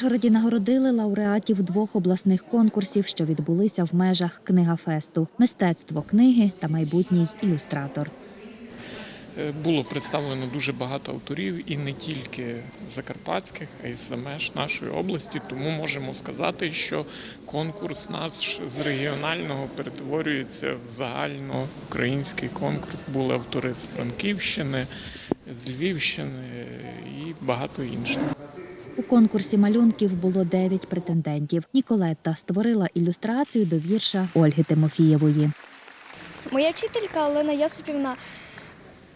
Ужгороді нагородили лауреатів двох обласних конкурсів, що відбулися в межах книгафесту мистецтво книги та майбутній ілюстратор. Е, Було представлено дуже багато авторів і не тільки закарпатських, а й з меж нашої області. Тому можемо сказати, що конкурс наш з регіонального перетворюється в загальноукраїнський конкурс. Були автори з Франківщини, з Львівщини і багато інших. У конкурсі малюнків було дев'ять претендентів. Ніколетта створила ілюстрацію до вірша Ольги Тимофієвої. Моя вчителька Олена Йосипівна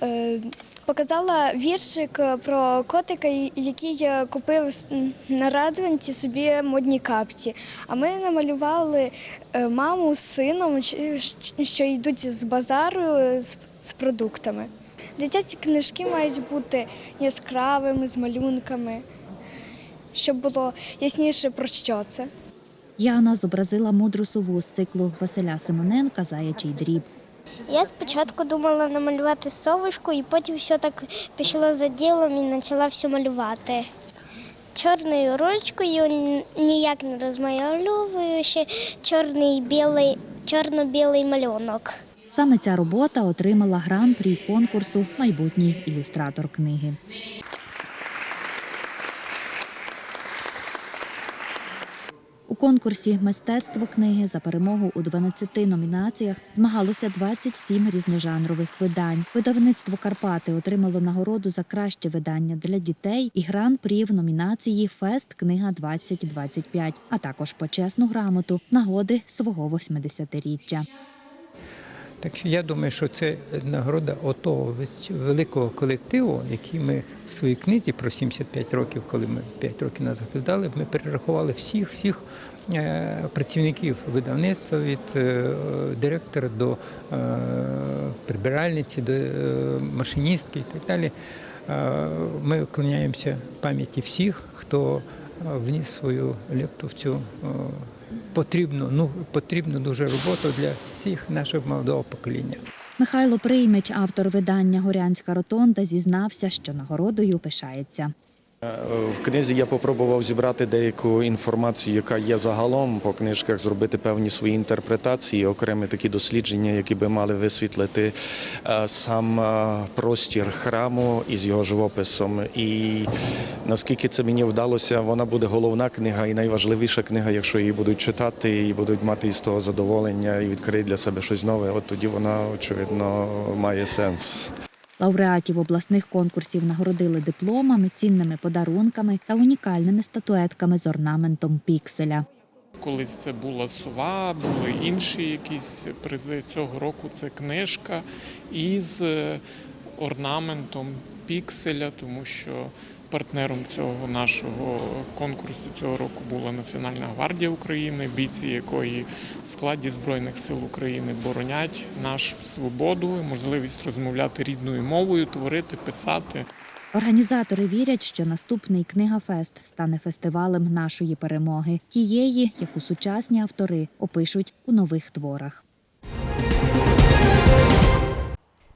е, показала віршик про котика, який купив на радванці собі модні капці. А ми намалювали е, маму з сином, що йдуть з базару з продуктами. Дитячі книжки мають бути яскравими, з малюнками, щоб було ясніше про що це. Яна зобразила мудру сову з циклу Василя Симоненка Заячий дріб. Я спочатку думала намалювати совушку, і потім все так пішло за ділом і почала все малювати. Чорною ручкою ніяк не розмальовуючи чорний білий, чорно-білий малюнок. Саме ця робота отримала гран-прі конкурсу Майбутній ілюстратор книги. У конкурсі Мистецтво книги за перемогу у 12 номінаціях змагалося 27 різножанрових видань. Видавництво Карпати отримало нагороду за краще видання для дітей і гран-прі в номінації Фест Книга 2025, а також почесну грамоту з нагоди свого 80-річчя. Так що я думаю, що це нагорода отого великого колективу, який ми в своїй книзі про 75 років, коли ми 5 років назад видали, ми перерахували всіх всіх е, працівників видавництва від е, директора до е, прибиральниці, до машиністки і так далі. Ми вклоняємося пам'яті всіх, хто вніс свою лепту в цю потрібну, ну потрібну дуже роботу для всіх нашого молодого покоління. Михайло Приймич, автор видання Горянська ротонда, зізнався, що нагородою пишається. В книзі я попробував зібрати деяку інформацію, яка є загалом по книжках, зробити певні свої інтерпретації, окремі такі дослідження, які би мали висвітлити е, сам е, простір храму із його живописом. І наскільки це мені вдалося, вона буде головна книга і найважливіша книга, якщо її будуть читати і будуть мати із того задоволення і відкриють для себе щось нове. От тоді вона очевидно має сенс. Лауреатів обласних конкурсів нагородили дипломами, цінними подарунками та унікальними статуетками з орнаментом пікселя. Колись це була сова, були інші якісь призи. Цього року це книжка із е, орнаментом пікселя, тому що партнером цього нашого конкурсу цього року була Національна гвардія України, бійці якої в складі Збройних сил України боронять нашу свободу, можливість розмовляти рідною мовою, творити, писати. Організатори вірять, що наступний книгафест стане фестивалем нашої перемоги, тієї, яку сучасні автори опишуть у нових творах.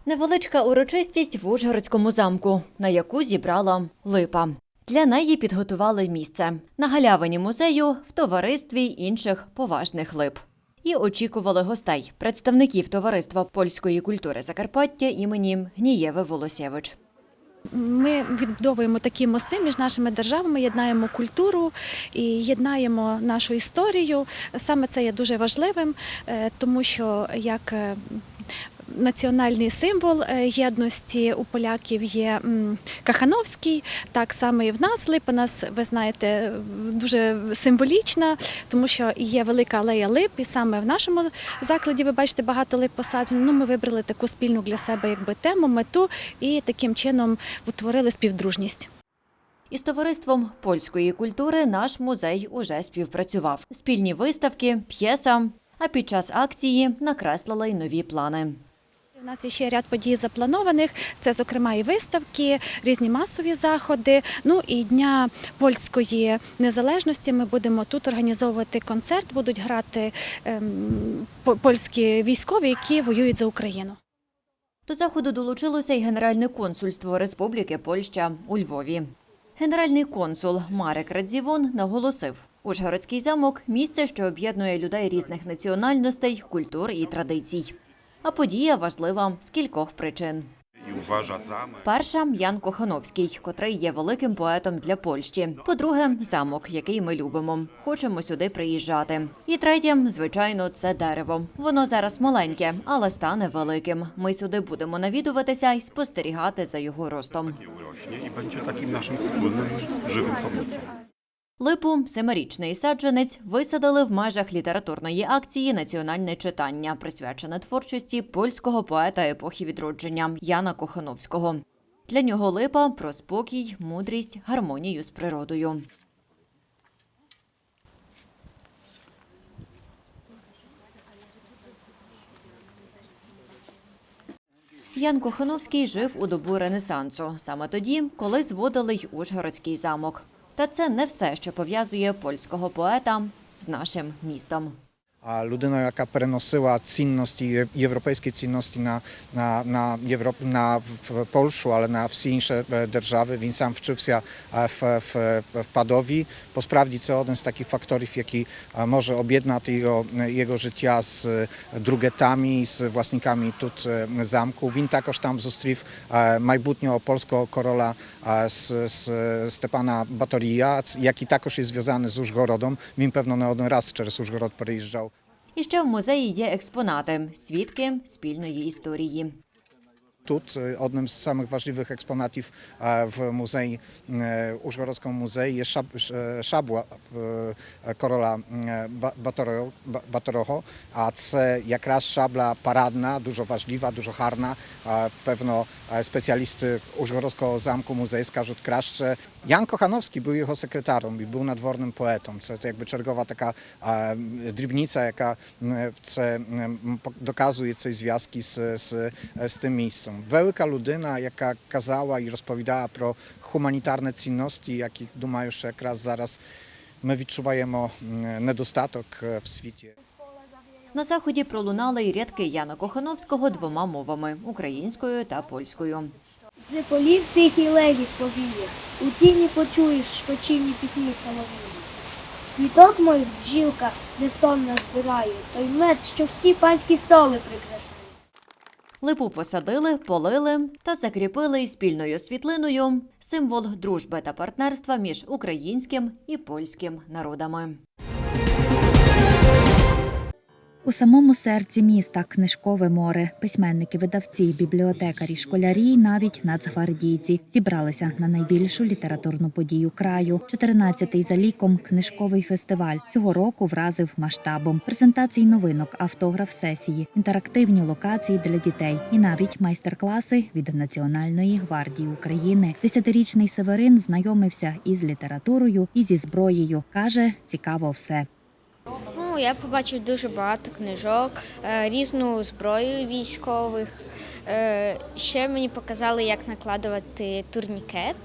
Невеличка урочистість в Ужгородському замку, на яку зібрала липа. Для неї підготували місце на галявині музею в товаристві інших поважних лип. І очікували гостей, представників товариства польської культури Закарпаття імені Гнієви Волосєвич. Ми відбудовуємо такі мости між нашими державами, єднаємо культуру і єднаємо нашу історію. Саме це є дуже важливим, е, тому що як е, національний символ е, єдності у поляків є Кахановський, так само і в нас липа нас, ви знаєте, дуже символічна, тому що є велика алея лип, і саме в нашому закладі ви бачите багато лип посаджено. Ну, ми вибрали таку спільну для себе якби тему, мету і таким чином утворили співдружність. Із товариством польської культури наш музей уже співпрацював. Спільні виставки, п'єса. А під час акції накреслили й нові плани. У нас є ще ряд подій запланованих. Це, зокрема, і виставки, різні масові заходи. Ну і дня польської незалежності. Ми будемо тут організовувати концерт. Будуть грати ем, польські військові, які воюють за Україну. До заходу долучилося й Генеральне консульство Республіки Польща у Львові. Генеральний консул Марек Радзівон наголосив, Ужгородський замок місце, що об'єднує людей різних національностей, культур і традицій. А подія важлива з кількох причин. Перша Ян Кохановський, котрий є великим поетом для Польщі. По-друге, замок, який ми любимо. Хочемо сюди приїжджати. І третє, звичайно, це дерево. Воно зараз маленьке, але стане великим. Ми сюди будемо навідуватися і спостерігати за його ростом. i będzie takim naszym wspólnym, żywym pomnikiem. Липу, семирічний саджанець, висадили в межах літературної акції Національне читання, присвячене творчості польського поета епохи відродження Яна Кохановського. Для нього липа про спокій, мудрість, гармонію з природою. Ян Кохановський жив у добу Ренесансу, саме тоді, коли зводили й Ужгородський замок. Та це не все, що пов'язує польського поета з нашим містом. A людина, яка переносила цінності, є- європейські цінності на, на, на, Європ, на в Польщу, але на всі інші е, держави. Він сам вчився е, в, в, в Падові. По справді це один з таких факторів, який е, може об'єднати його, його життя з е, другетами, з власниками тут е, замку. Він також там зустрів е, майбутнього польського короля е, з, з Степана Баторія, який також є зв'язаний з Ужгородом. Він, певно, не один раз через Ужгород переїжджав. І ще в музеї є експонати свідки спільної історії. Тут е, одним з самих важливих експонатів е, в музеї, е, Ужгородському музеї є шаб, ш- е, шабла е, короля е, Ба- Баторого, Ба- Баторого, а це якраз шабла парадна, дуже Jan Kochanowski był jego sekretarem i był nadwornym poetą. Це jakby чергова така дрібниця, яка це доказує ці зв'язки з, з, з тим місцем. Велика людина, яка казала і розповідала про гуманітарні цінності, яких думаю, що якраз зараз ми відчуваємо недостаток в світі. На заході пролунали й рядки Яна Кохановського двома мовами українською та польською. З полів тихий легіт повіє, у тіні почуєш шпочинні пісні солов'їні. З квіток моїх бджілка невтомно збирає, той мед, що всі панські столи прикрашає. Липу посадили, полили та закріпили спільною світлиною символ дружби та партнерства між українським і польським народами. У самому серці міста книжкове море. Письменники, видавці, бібліотекарі, школярі, навіть нацгвардійці зібралися на найбільшу літературну подію краю. 14-й за ліком книжковий фестиваль цього року вразив масштабом презентацій новинок, автограф сесії, інтерактивні локації для дітей і навіть майстер-класи від Національної гвардії України. Десятирічний Северин знайомився із літературою і зі зброєю. каже, цікаво все. Ну, я побачив дуже багато книжок, е, різну зброю військових. Е, Ще мені показали, як накладувати турнікет.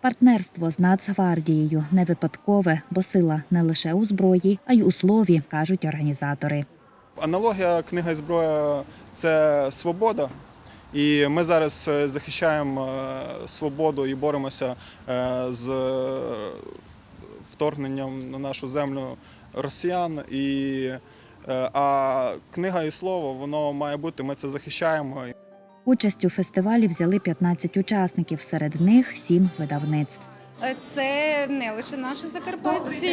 Партнерство з Нацгвардією не випадкове, бо сила не лише у зброї, а й у слові, кажуть організатори. Аналогія книга і зброя це свобода. І ми зараз е, захищаємо свободу і боремося з вторгненням на нашу землю росіян. І, е, а книга і слово воно має бути. Ми це захищаємо. Участь у фестивалі взяли 15 учасників, серед них сім видавництв. Це не лише наші закарпатці,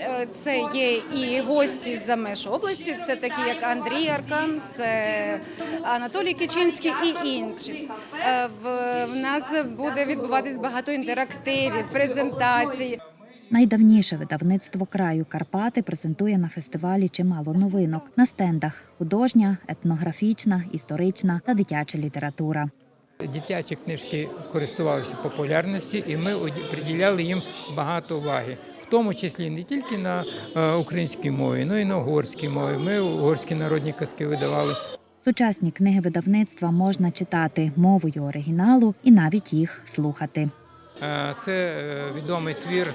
е, це є і гості з-за меж області. Це такі, як Андрій Аркан, це Анатолій Кичинський і інші. Е, В, в нас буде відбуватись багато інтерактивів, презентацій. Найдавніше видавництво краю Карпати презентує на фестивалі чимало новинок на стендах: художня, етнографічна, історична та дитяча література. Дитячі книжки користувалися популярністю, і ми приділяли їм багато уваги, в тому числі не тільки на е, українській мові, але й на угорській мові. Ми угорські народні казки видавали. Сучасні книги видавництва можна читати мовою оригіналу і навіть їх слухати. Е, Це е, відомий твір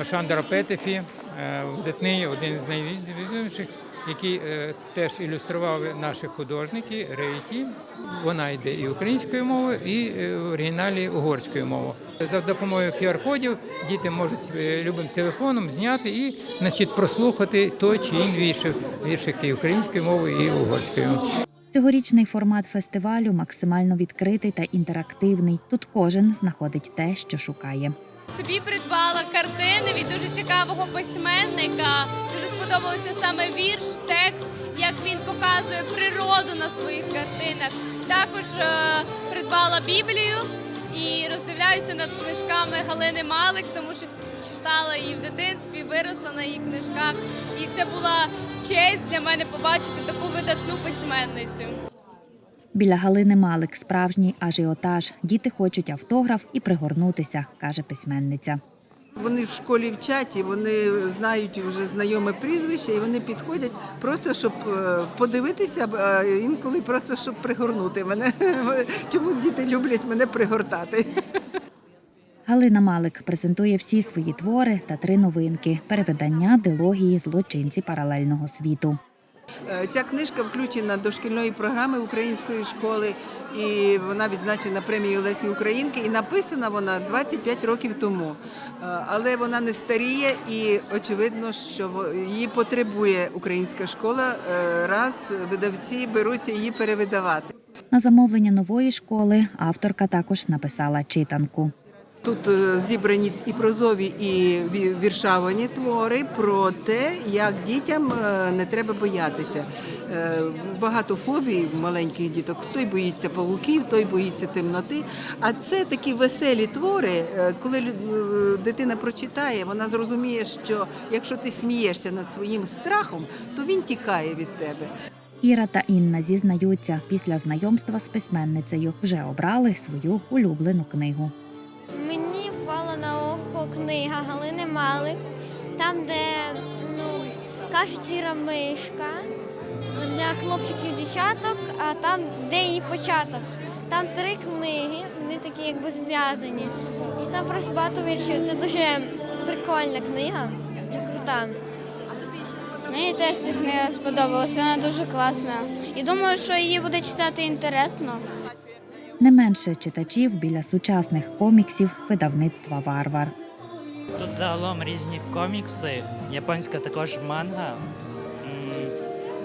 е, Шандра Петефі, е, видатний, один з найвідоміших який е, теж ілюстрували наші художники, Реїті. Вона йде і українською мовою, і в оригіналі угорською мовою. За допомогою QR-кодів діти можуть любим телефоном зняти і значить, прослухати той чи інший віршик, і українською мовою і угорською. Цьогорічний формат фестивалю максимально відкритий та інтерактивний. Тут кожен знаходить те, що шукає. Собі придбала картини від дуже цікавого письменника. Дуже сподобався саме вірш, текст, як він показує природу на своїх картинах. Також е, придбала Біблію і роздивляюся над книжками Галини Малик, тому що читала її в дитинстві, виросла на її книжках. І це була честь для мене побачити таку видатну письменницю. Біля Галини Малик справжній ажіотаж. Діти хочуть автограф і пригорнутися, каже письменниця. Вони в школі вчать, і вони знають вже знайоме прізвище, і вони підходять просто, щоб е, подивитися, а інколи просто щоб пригорнути мене. Чому діти люблять мене пригортати? Галина Малик презентує всі свої твори та три новинки перевидання дилогії злочинці паралельного світу. Е, Ця книжка включена до шкільної програми української школи, і вона відзначена премією Лесі Українки. І написана вона 25 років тому. Е, Але вона не старіє, і очевидно, що її потребує українська школа. е, Раз видавці беруться її перевидавати. На замовлення нової школи авторка також написала читанку. Тут е, зібрані і прозові, і ві- віршавані твори про те, як дітям е, не треба боятися. Е, Багато фобій маленьких діток. Той боїться павуків, той боїться темноти. А це такі веселі твори. Коли дитина прочитає, вона зрозуміє, що якщо ти смієшся над своїм страхом, то він тікає від тебе. Іра та Інна зізнаються, після знайомства з письменницею вже обрали свою улюблену книгу. На око книга Галини Малик, там, де ну, кажуть сіра мишка для хлопчиків дівчаток, а там, де її початок. Там три книги, вони такі якби зв'язані. І там просто багато віршів. Це дуже прикольна книга, крута. Мені теж ця книга сподобалась, вона дуже класна. І думаю, що її буде читати інтересно. Не менше читачів біля сучасних коміксів видавництва Варвар. Тут загалом різні комікси, японська також манга.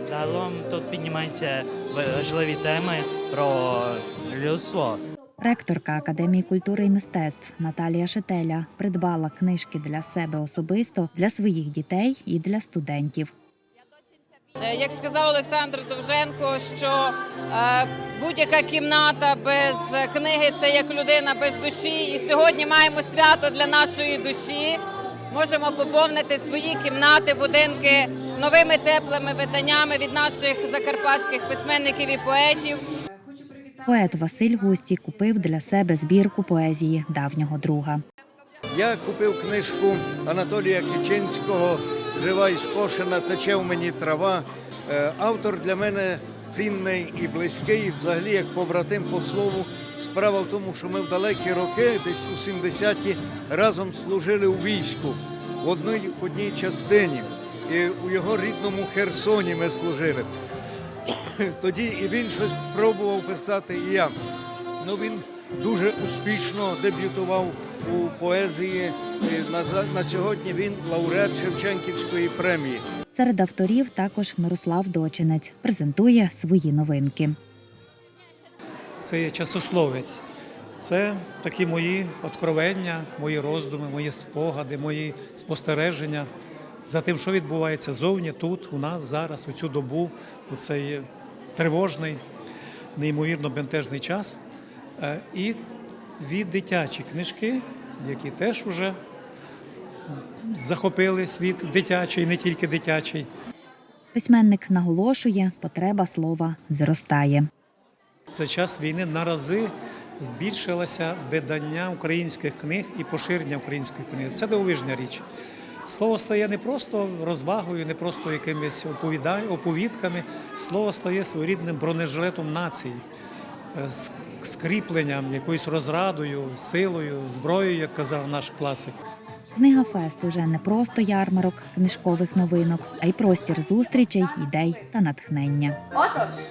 Загалом тут піднімаються важливі теми про людство. Ректорка Академії культури і мистецтв Наталія Шетеля придбала книжки для себе особисто, для своїх дітей і для студентів. Е, Як сказав Олександр Довженко, що е, будь-яка кімната без книги це як людина без душі. І сьогодні маємо свято для нашої душі. Можемо поповнити свої кімнати, будинки новими теплими виданнями від наших закарпатських письменників і поетів. Поет Василь Густі купив для себе збірку поезії давнього друга. Я купив книжку Анатолія Кичинського Жива і скошена, тече в мені трава. Е, Автор для мене цінний і близький, взагалі як побратим по слову. Справа в тому, що ми в далекі роки, десь у 70-ті, разом служили у війську в одній, одній частині. І у його рідному Херсоні ми служили. Тоді і він щось пробував писати, і я. Ну він дуже успішно дебютував у поезії. І на, на сьогодні він лауреат Шевченківської премії. Серед авторів також Мирослав Дочинець презентує свої новинки. це є часословець. Це такі мої откровення, мої роздуми, мої спогади, мої спостереження за тим, що відбувається зовні тут, у нас зараз, у цю добу, у цей тривожний, неймовірно бентежний час. Е, І дві дитячі книжки, які теж уже захопили світ дитячий, не тільки дитячий. Письменник наголошує, потреба слова зростає. За час війни на рази збільшилося видання українських книг і поширення української книги. Це дивовижна річ. Слово стає не просто розвагою, не просто якимись оповідками. Слово стає своєрідним бронежилетом нації, е, скріпленням, якоюсь розрадою, силою, зброєю, як казав наш класик. Книга Фест уже не просто ярмарок книжкових новинок, а й простір зустрічей, ідей та натхнення. Отож,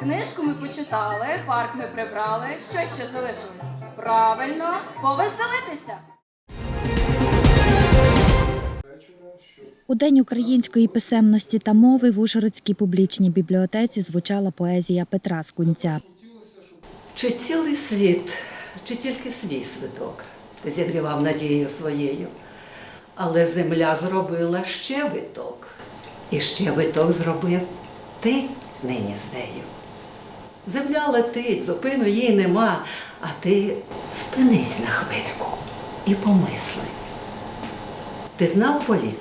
книжку ми почитали, парк ми прибрали. Що ще залишилось? Правильно, повеселитися. У День української писемності та мови в Ужгородській публічній бібліотеці звучала поезія Петра Скунця. Чи цілий світ, чи тільки свій свиток зігрівав надією своєю, але земля зробила ще виток, і ще виток зробив ти нині з нею. Земля летить, зупину їй нема, а ти спинись на хвильку і помисли. Ти знав політ?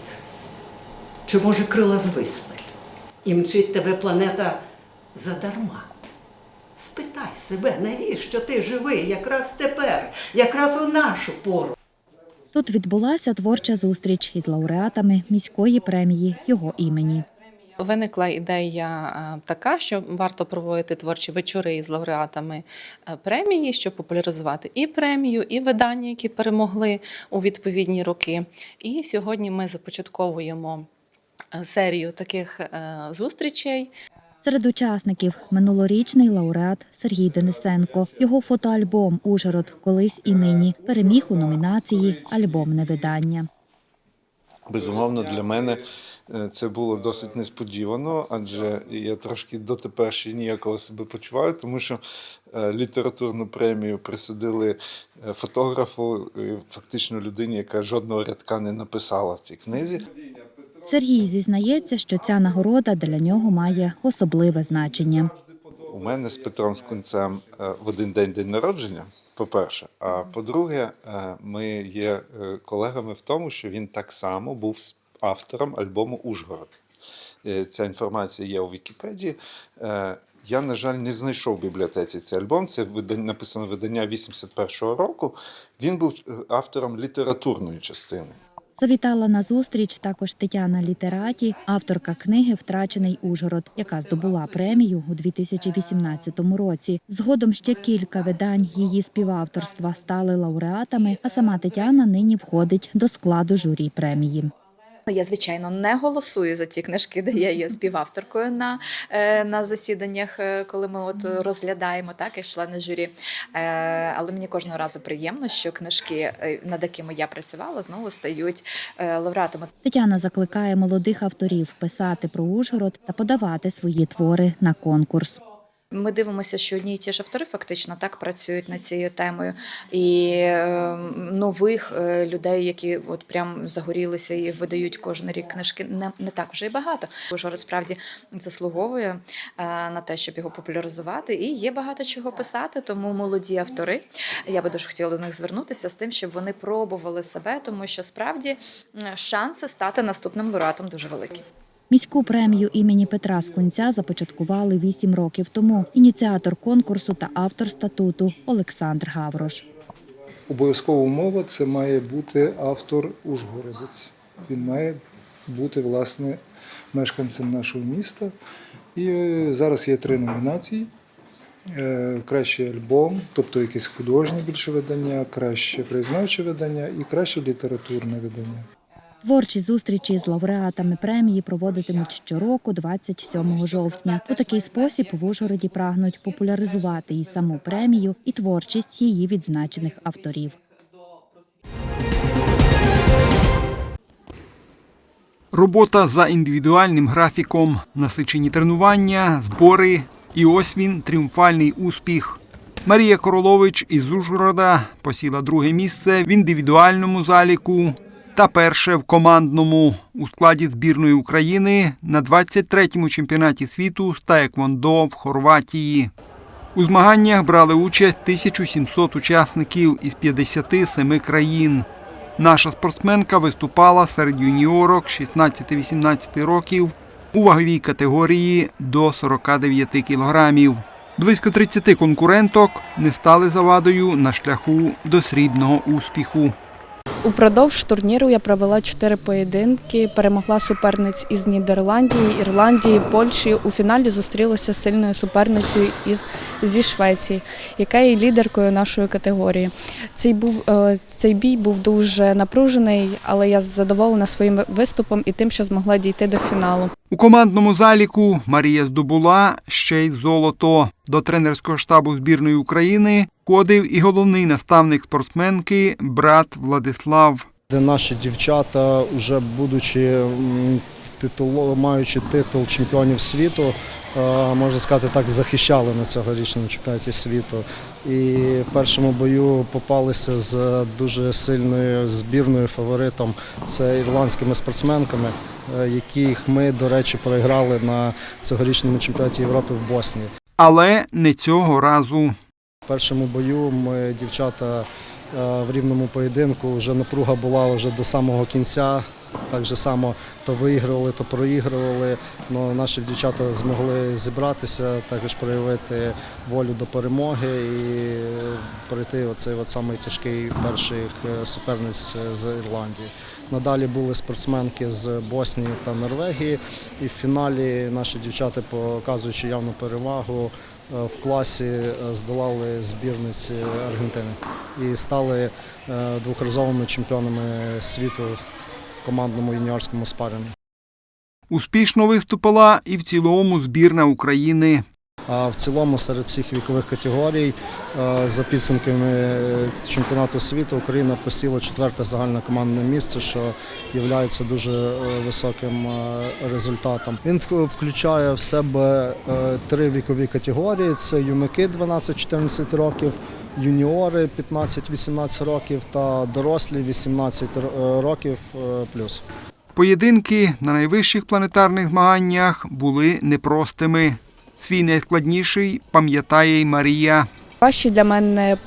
Чи може крила звисли? І мчить тебе планета задарма. Спитай себе, навіщо ти живий якраз тепер, якраз у нашу пору. Тут відбулася творча зустріч із лауреатами міської премії його імені. Виникла ідея е, така, що варто проводити творчі вечори з лауреатами е, премії, щоб популяризувати і премію, і видання, які перемогли у відповідні роки. І сьогодні ми започатковуємо е, серію таких зустрічей. Серед учасників минулорічний лауреат Сергій Денисенко. Його фотоальбом Ужгород колись і нині переміг у номінації Альбомне видання. Безумовно, для мене е, це було досить несподівано, адже я трошки дотепер ще ніякого себе почуваю, тому що е, літературну премію присудили е, фотографу, фактично людині, яка жодного рядка не написала в цій книзі. Сергій зізнається, що ця нагорода для нього має особливе значення. У мене з Петром Скунцем е, в один день день народження, по-перше. А по-друге, е, ми є е, колегами в тому, що він так само був автором альбому Ужгород. Ця інформація є у Вікіпедії. Я, на жаль, не знайшов в бібліотеці цей альбом. Це написано видання 81-го року. Він був автором літературної частини. Завітала на зустріч також Тетяна Літераті, авторка книги Втрачений Ужгород, яка здобула премію у 2018 році. Згодом ще кілька видань її співавторства стали лауреатами, а сама Тетяна нині входить до складу журі премії. Я, звичайно, не голосую за ті книжки, де я є співавторкою на, е, на засіданнях, е, коли ми от розглядаємо так, як члени журі. Е, Але мені кожного разу приємно, що книжки, над якими я працювала, знову стають лауреатами. Тетяна закликає молодих авторів писати про Ужгород та подавати свої твори на конкурс. Ми дивимося, що одні і ті ж автори фактично так працюють над цією темою, і е, нових е, людей, які от прям загорілися і видають кожен рік книжки, не, не так вже й багато. Ужгород справді заслуговує е, на те, щоб його популяризувати, і є багато чого писати. Тому молоді автори, я би дуже хотіла до них звернутися з тим, щоб вони пробували себе, тому що справді шанси стати наступним лауреатом дуже великі. Міську премію імені Петра Скунця започаткували вісім років тому. Ініціатор конкурсу та автор статуту Олександр Гаврош. Обов'язкова умова це має бути автор Ужгородець. Він має бути власне мешканцем нашого міста. І е, зараз є три номінації: Е, кращий альбом, тобто якесь художнє більше видання, краще краєзнавче видання і краще літературне видання. Творчі зустрічі з лауреатами премії проводитимуть щороку, 27 жовтня. У такий спосіб в Ужгороді прагнуть популяризувати і саму премію, і творчість її відзначених авторів. Робота за індивідуальним графіком, насичені тренування, збори. І ось він тріумфальний успіх. Марія Королович із Ужгорода посіла друге місце в індивідуальному заліку та перше в командному у складі збірної України на 23-му чемпіонаті світу з таеквондо в Хорватії. У змаганнях брали участь 1700 учасників із 57 країн. Наша спортсменка виступала серед юніорок 16-18 років у ваговій категорії до 49 кілограмів. Близько 30 конкуренток не стали завадою на шляху до срібного успіху. Упродовж турніру я провела чотири поєдинки, перемогла суперниць із Нідерландії, Ірландії, Польщі. У фіналі зустрілася з сильною суперницею із зі Швеції, яка є лідеркою нашої категорії. Цей був е, цей бій був дуже напружений, але я задоволена своїм виступом і тим, що змогла дійти до фіналу. У командному заліку Марія здобула ще й золото. До тренерського штабу збірної України входив і головний наставник спортсменки брат Владислав. де наші дівчата, вже будучи титуло, маючи титул чемпіонів світу, е, можна сказати так, захищали на цьогорічному чемпіонаті світу. І в першому бою попалися з дуже сильною збірною фаворитом. Це ірландськими спортсменками, яких ми, до речі, проіграли на цьогорічному чемпіонаті Європи в Боснії. Але не цього разу. В першому бою ми дівчата е, в рівному поєдинку вже напруга була вже до самого кінця. Так же само то виігрували, то проігрували. Но наші дівчата змогли зібратися, також проявити волю до перемоги і пройти оцей от самий тяжкий перший е, суперниць з Ірландії. Надалі були спортсменки з Боснії та Норвегії, і в фіналі наші дівчата, показуючи явну перевагу, е, в класі е, здолали збірниці Аргентини і стали е, двохразовими чемпіонами світу в командному юніорському спарингу. Успішно виступила і в цілому збірна України. А в цілому серед всіх вікових категорій е, за підсумками е, чемпіонату світу Україна посіла четверте загальне командне місце, що є дуже е, високим результатом. Він включає в себе три вікові категорії: це юнаки 12-14 років, юніори 15-18 років та дорослі 18 років плюс. Поєдинки на найвищих планетарних змаганнях були непростими. Свій найскладніший пам'ятає й Марія. Важчий для мене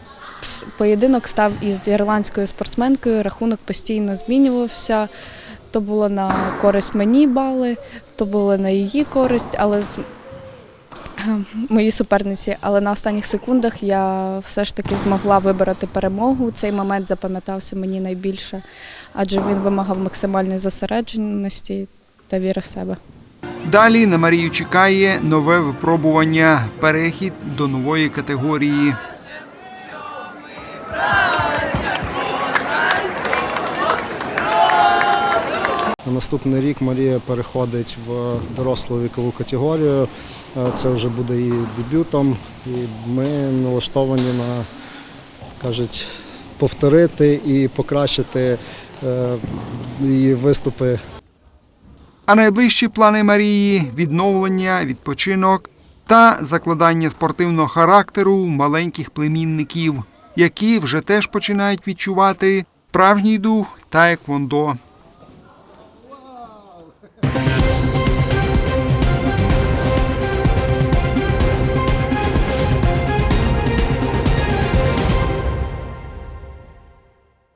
поєдинок став із ірландською спортсменкою. Рахунок постійно змінювався. То було на користь мені бали, то було на її користь, але з моїй суперниці. Але на останніх секундах я все ж таки змогла вибороти перемогу. Цей момент запам'ятався мені найбільше, адже він вимагав максимальної зосередженості та віри в себе. Далі на Марію чекає нове випробування перехід до нової категорії. На наступний рік Марія переходить в дорослу вікову категорію. Е, Це вже буде її дебютом, і ми налаштовані на кажуть, повторити і покращити е, її виступи А найближчі плани Марії відновлення, відпочинок та закладання спортивного характеру маленьких племінників, які вже теж починають відчувати справжній дух та еквондо.